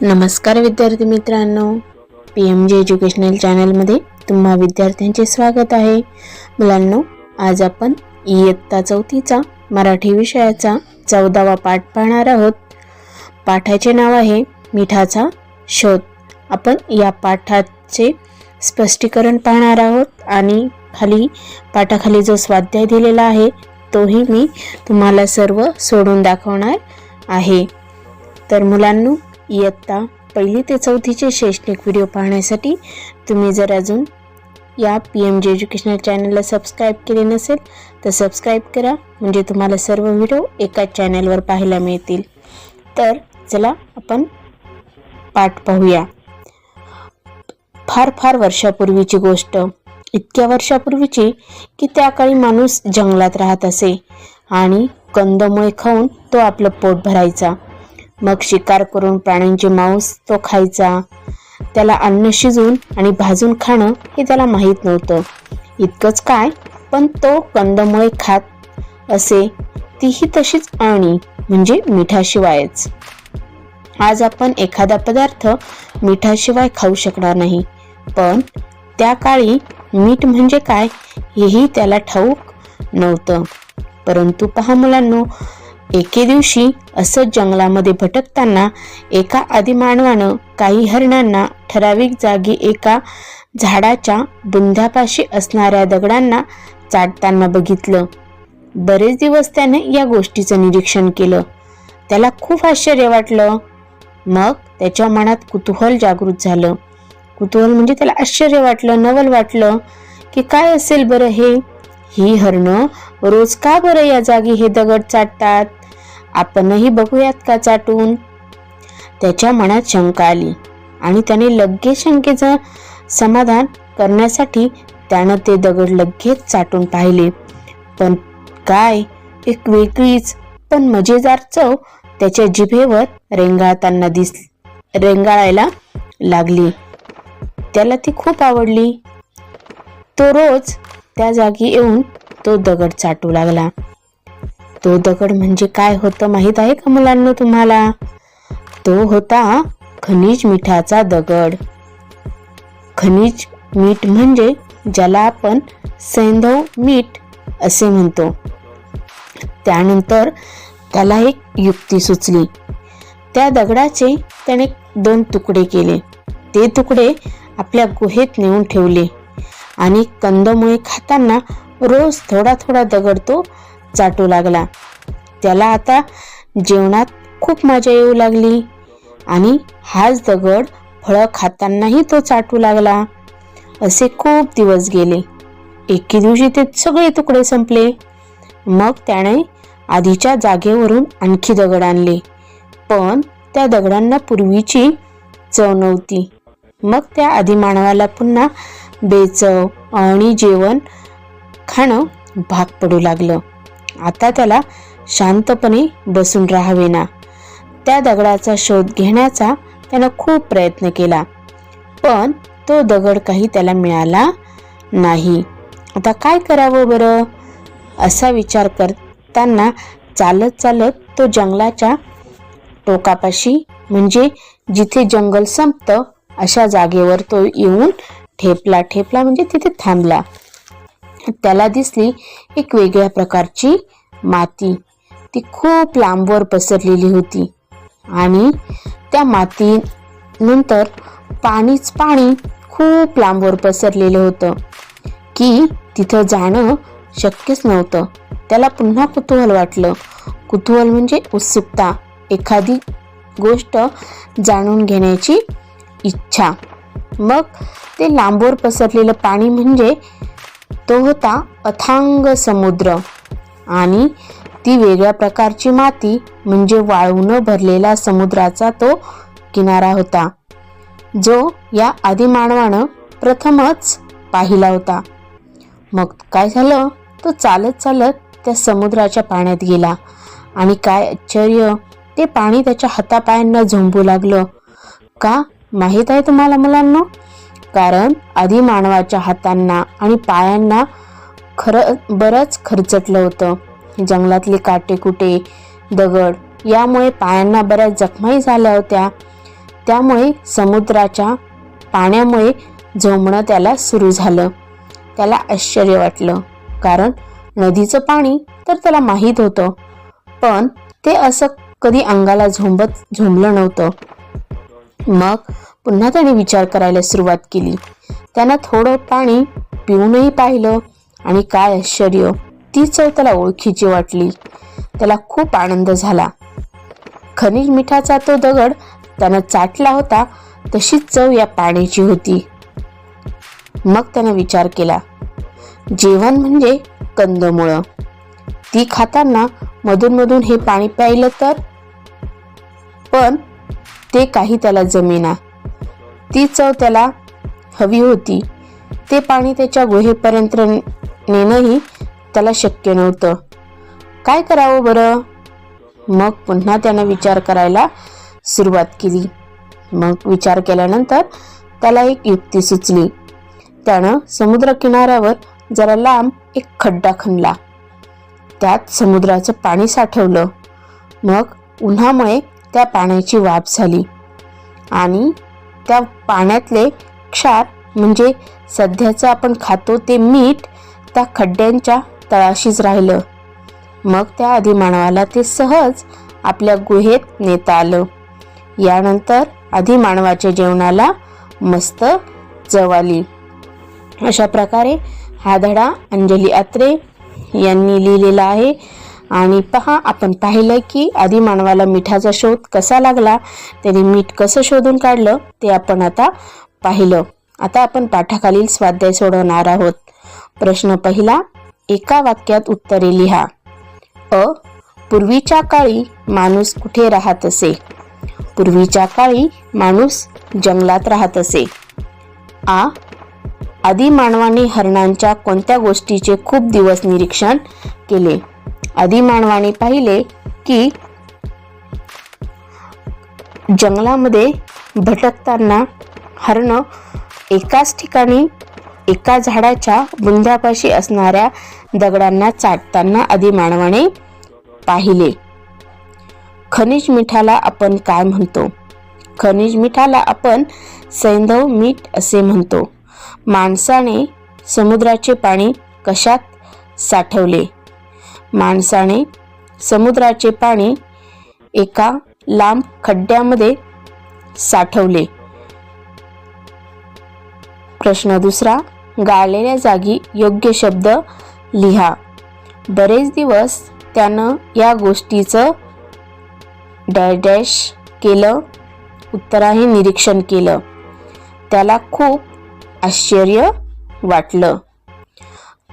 नमस्कार विद्यार्थी मित्रांनो. पी एम जे एज्युकेशनल चॅनलमध्ये तुम्हा विद्यार्थ्यांचे स्वागत आहे. मुलांनो आज आपण इयत्ता चौथीचा मराठी विषयाचा चौदावा पाठ पाहणार आहोत. पाठाचे नाव आहे मिठाचा शोध. आपण या पाठाचे स्पष्टीकरण पाहणार आहोत आणि खाली पाठाखाली जो स्वाध्याय दिलेला आहे तोही मी तुम्हाला सर्व सोडून दाखवणार आहे. तर मुलांनो इयत्ता. पहिली ते चौथीचे शैक्षणिक व्हिडिओ पाहण्यासाठी तुम्ही जर अजून या पी एम जे एज्युकेशनल चॅनलला सबस्क्राईब केले नसेल तर सबस्क्राईब करा. म्हणजे तुम्हाला सर्व व्हिडिओ एकाच चॅनलवर पाहायला मिळतील. तर चला आपण पाठ पाहूया. फार फार वर्षापूर्वीची गोष्ट. इतक्या वर्षापूर्वीची की त्या काळी माणूस जंगलात राहत असे आणि कंदमुळे खाऊन तो आपलं पोट भरायचा. मग शिकार करून प्राण्यांचे मांस तो खायचा. त्याला अन्न शिजून आणि भाजून खाणं हे त्याला माहीत नव्हतं. इतकंच काय पण तो कंदमुळे खात असे तीही तशीच अळणी म्हणजे मिठाशिवायच. आज आपण एखादा पदार्थ मिठाशिवाय खाऊ शकणार नाही पण त्या काळी मीठ म्हणजे काय हेही त्याला ठाऊक नव्हतं. परंतु पहा मुलांनो एके दिवशी असंच जंगलामध्ये भटकताना एका आदिमानवानं काही हरणांना ठराविक जागी एका झाडाच्या बुंध्यापाशी असणाऱ्या दगडांना चाटताना बघितलं. बरेच दिवस त्याने या गोष्टीचं निरीक्षण केलं. त्याला खूप आश्चर्य वाटलं. मग त्याच्या मनात कुतूहल जागृत झालं. कुतूहल म्हणजे त्याला आश्चर्य वाटलं नवल वाटलं की काय असेल बरं हे? ही हरणं रोज का बरं या जागी हे दगड चाटतात? आपणही बघूयात का चाटून? त्याच्या मनात शंका आली आणि त्याने लगेच शंकेचं समाधान करण्यासाठी त्यानं ते दगड लगेच चाटून पाहिले. पण काय? एक वेगळीच पण मजेदार चव त्याच्या जिभेवर रेंगाळताना दिस रेंगाळायला लागली. त्याला ती खूप आवडली. तो रोज त्या जागी येऊन तो दगड चाटू लागला. तो दगड म्हणजे काय होतं माहीत आहे का मुलांना तुम्हाला? तो होता खनिज मिठाचा दगड. खनिज मीठ म्हणजे ज्याला आपण सैंधव मीठ असे म्हणतो. त्यानंतर त्याला एक युक्ती सुचली. त्या दगडाचे त्याने दोन तुकडे केले. ते तुकडे आपल्या गुहेत नेऊन ठेवले. आणि कंदमुळे खाताना रोज थोडा थोडा दगड तो चाटू लागला. त्याला आता जेवणात खूप मजा येऊ लागली. आणि हाच दगड फळं खातानाही तो चाटू लागला. असे खूप दिवस गेले. एके दिवशी ते सगळे तुकडे संपले. मग त्याने आधीच्या जागेवरून आणखी दगड आणले. पण त्या दगडांना पूर्वीची चव नव्हती. मग त्या आदिमानवाला पुन्हा बेचव आणि जेवण खाणं भाग पडू लागलं. आता त्याला शांतपणे बसून राहावे ना त्या दगडाचा शोध घेण्याचा त्यानं खूप प्रयत्न केला. पण तो दगड काही त्याला मिळाला नाही. आता काय करावं बरं? असा विचार करताना चालत चालत तो जंगलाच्या टोकापाशी म्हणजे जिथे जंगल संपतं अशा जागेवर तो येऊन ठेपला ठेपला म्हणजे तिथे थांबला. त्याला दिसली एक वेगळ्या प्रकारची माती. ती खूप लांबवर पसरलेली होती. आणि त्या माती नंतर पाणीच पाणी खूप लांबवर पसरलेलं होतं. की तिथं जाणं शक्यच नव्हतं. त्याला पुन्हा कुतूहल वाटलं. कुतूहल म्हणजे उत्सुकता. एखादी गोष्ट जाणून घेण्याची इच्छा. मग ते लांबवर पसरलेलं पाणी म्हणजे तो होता अथांग समुद्र. आणि ती वेगळ्या प्रकारची माती म्हणजे वाळून भरलेला समुद्राचा तो किनारा होता जो या आदिमानवानं प्रथमच पाहिला होता. मग काय झालं? तो चालत चालत त्या समुद्राच्या पाण्यात गेला आणि काय आश्चर्य ते पाणी त्याच्या हातापायांना झोंबू लागलं. का? माहीत आहे तुम्हाला मुलांना? कारण आधी मानवाच्या हातांना आणि पायांना खरं बरंच खरचटलं होतं. जंगलातले काटेकुटे दगड यामुळे पायांना बऱ्याच जखमाही झाल्या होत्या. त्यामुळे समुद्राच्या पाण्यामुळे झोंबणं त्याला सुरू झालं. त्याला आश्चर्य वाटलं. कारण नदीचं पाणी तर त्याला माहीत होतं. पण ते असं कधी अंगाला झोंबत झोंबलं नव्हतं. मग पुन्हा त्याने विचार करायला सुरुवात केली. त्यानं थोडं पाणी पिऊनही पाहिलं आणि काय आश्चर्य ती चव त्याला ओळखीची वाटली. त्याला खूप आनंद झाला. खनिज मिठाचा तो दगड त्यानं चाटला होता तशीच चव या पाण्याची होती. मग त्यानं विचार केला जेवण म्हणजे कंदमुळं. ती खाताना मधून हे पाणी प्यायलं तर? पण ते काही त्याला जमेना. ती चव त्याला हवी होती. ते पाणी त्याच्या गुहेपर्यंत नेणंही त्याला शक्य नव्हतं. काय करावं बरं? मग पुन्हा त्यानं विचार करायला सुरुवात केली. मग विचार केल्यानंतर त्याला एक युक्ती सुचली. त्यानं समुद्र किनाऱ्यावर जरा लांब एक खड्डा खणला. त्यात समुद्राचं पाणी साठवलं. मग उन्हामुळे त्या पाण्याची वाफ झाली. आणि त्या पाण्यातले क्षार म्हणजे सध्याचं आपण खातो ते मीठ त्या खड्ड्यांच्या तळाशीच राहिलं. मग त्या अधिमानवाला ते सहज आपल्या गुहेत नेता आलं. यानंतर अधिमानवाच्या जेवणाला मस्त चव आली. अशा प्रकारे हा धडा अंजली आत्रे यांनी लिहिलेला आहे. आणि पहा आपण पाहिलं की आधी मानवाला मिठाचा शोध कसा लागला त्याने मीठ कसं शोधून काढलं ते आपण आता पाहिलं. आता आपण पाठाखालील स्वाध्याय सोडवणार आहोत. प्रश्न पहिला एका वाक्यात उत्तरे लिहा. अ पूर्वीच्या काळी माणूस कुठे राहत असे? पूर्वीच्या काळी माणूस जंगलात राहत असे. आ आदी मानवाने हरणांच्या कोणत्या गोष्टीचे खूप दिवस निरीक्षण केले? आदिमानवाने पाहिले की जंगलामध्ये भटकताना हरण एकाच ठिकाणी एका झाडाच्या बुंद्यापाशी असणाऱ्या दगडांना चाटताना आदिमानवाने पाहिले. खनिज मिठाला आपण काय म्हणतो? खनिज मिठाला आपण सैंधव मीठ असे म्हणतो. माणसाने समुद्राचे पाणी कशात साठवले? माणसाने समुद्राचे पाणी एका लांब खड्ड्यामध्ये साठवले. प्रश्न दुसरा गाळलेल्या जागी योग्य शब्द लिहा. बरेच दिवस त्यानं या गोष्टीचं डॅश डॅश केलं उत्तराही निरीक्षण केलं. त्याला खूप आश्चर्य वाटलं.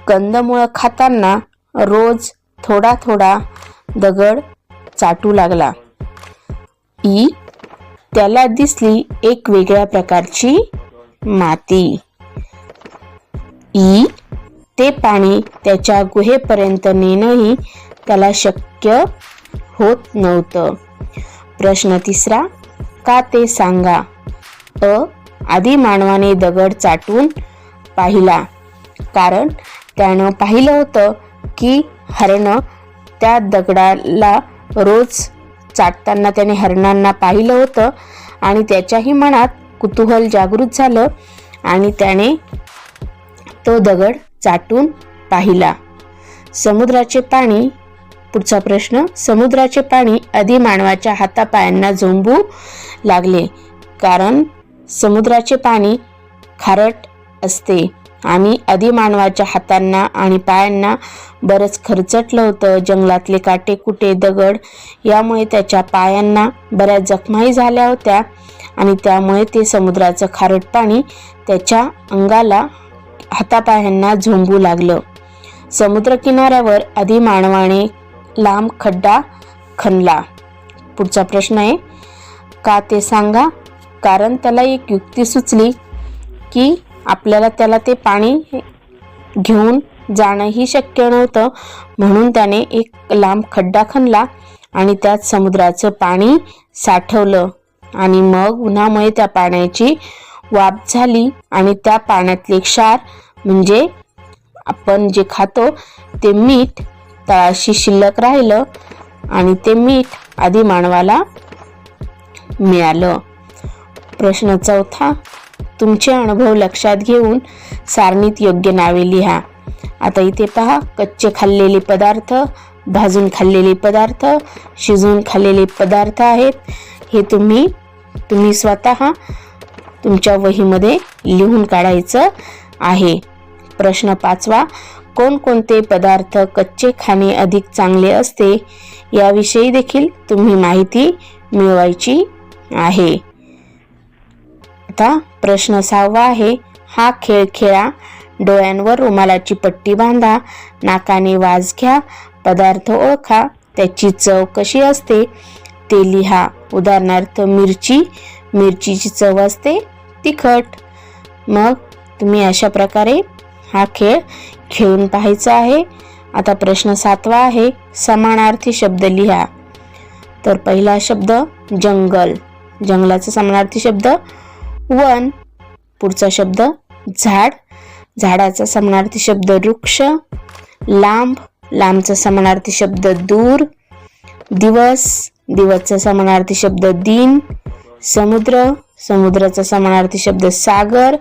कंदमुळं खाताना रोज थोडा थोडा दगड चाटू लागला. ई त्याला दिसली एक वेगळ्या प्रकारची माती. ई ते पाणी त्याच्या गुहेपर्यंत नेणंही त्याला शक्य होत नव्हतं. प्रश्न तिसरा का ते सांगा? अ आधी मानवाने दगड चाटून पाहिला. कारण त्यानं पाहिलं होतं की हरणं त्या दगडाला रोज चाटताना त्याने हरणांना पाहिलं होतं आणि त्याच्याही मनात कुतूहल जागृत झालं आणि त्याने तो दगड चाटून पाहिला. समुद्राचे पाणी पुढचा प्रश्न समुद्राचे पाणी आधी मानवाच्या हातापायांना झोंबू लागले कारण समुद्राचे पाणी खारट असते. आम्ही अधिमानवाच्या हातांना आणि पायांना बरंच खरचटलं होतं. जंगलातले काटे कुटे दगड यामुळे त्याच्या पायांना बऱ्याच जखमाही झाल्या होत्या आणि त्यामुळे ते समुद्राचं खारट पाणी त्याच्या अंगाला हातापायांना झोंबू लागलं. समुद्रकिनाऱ्यावर आधी मानवाने लांब खड्डा खणला. पुढचा प्रश्न आहे का ते सांगा? कारण त्याला एक युक्ती सुचली की आपल्याला त्याला ते पाणी घेऊन जाणंही शक्य नव्हतं. म्हणून त्याने एक लांब खड्डा खणला आणि त्यात समुद्राचं पाणी साठवलं. आणि मग उन्हामुळे त्या पाण्याची वाफ झाली आणि त्या पाण्यातले क्षार म्हणजे आपण जे खातो ते मीठ तळाशी शिल्लक राहिलं आणि ते मीठ आधी मानवाला मिळालं. प्रश्न चौथा तुमचे अनुभव लक्षात घेऊन सारणीत योग्य नावे लिहा. आता इथे पहा कच्चे खाल्लेले पदार्थ भाजून खाल्लेले पदार्थ शिजवून खाल्लेले पदार्थ आहेत. हे तुम्ही तुम्ही स्वतः तुमच्या वहीमध्ये लिहून काढायचं आहे. प्रश्न पाचवा कोणकोणते पदार्थ कच्चे खाणे अधिक चांगले असते? याविषयी देखील तुम्ही माहिती मिळवायची आहे. आता प्रश्न सहावा आहे हा खेळ खेळा डोळ्यांवर रुमालाची पट्टी बांधा नाकाने वाज घ्या पदार्थ ओळखा त्याची चव कशी असते? ते लिहा उदाहरणार्थ मिरची मिरचीची चव असते तिखट. मग तुम्ही अशा प्रकारे हा खेळ खेळून पाहायचा आहे. आता प्रश्न सातवा आहे समानार्थी शब्द लिहा. तर पहिला शब्द जंगल. जंगलाचा समानार्थी शब्द वन. पुढचा शब्द झाड. झाडाचा समानार्थी शब्द वृक्ष. लांब. लांबचा समानार्थी शब्द दूर. दिवस. दिवसचा समानार्थी शब्द दिन. समुद्र. समुद्राचा समानार्थी शब्द सागर.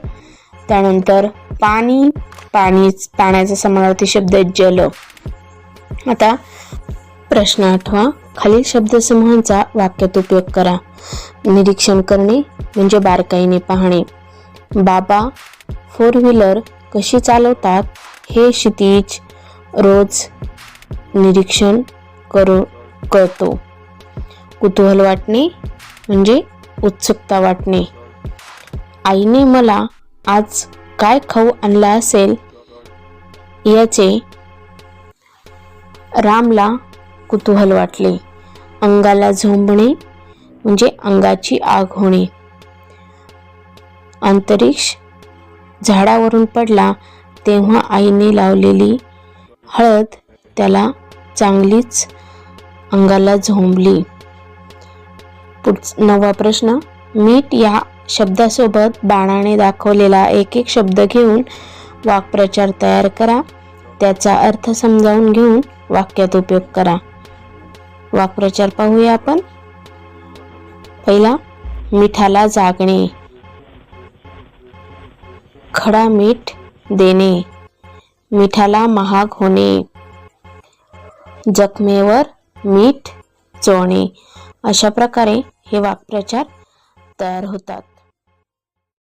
त्यानंतर पाणी. पाणी पाण्याचा समानार्थी शब्द जल. आता प्रश्न आठवा. खालील शब्दसमूहांचा वाक्यात उपयोग करा. निरीक्षण करणे म्हणजे बारकाईने पाहणे. बाबा फोर व्हीलर कशी चालवतात हे क्षितिज रोज निरीक्षण करू करतो कुतूहल वाटणे म्हणजे उत्सुकता वाटणे. आईने मला आज काय खाऊ आणला असेल याचे रामला कुतूहल वाटले. अंगाला झोंबणे म्हणजे अंगाची आग होणे. अंतरिक्ष झाडावरून पडला तेव्हा आईने लावलेली हळद त्याला चांगलीच अंगाला झोंबली. पुढ नववा प्रश्न. मीठ या शब्दासोबत बाणाने दाखवलेला एक एक शब्द घेऊन वाक्प्रचार तयार करा. त्याचा अर्थ समजावून घेऊन वाक्यात उपयोग करा. वाक्प्रचार पाहूया आपण. पहिला मिठाला जागणे. खडा मीठ देणे. मिठाला महाग होणे. जखमेवर मीठ चोळणे. अशा प्रकारे हे वाक्प्रचार तयार होतात.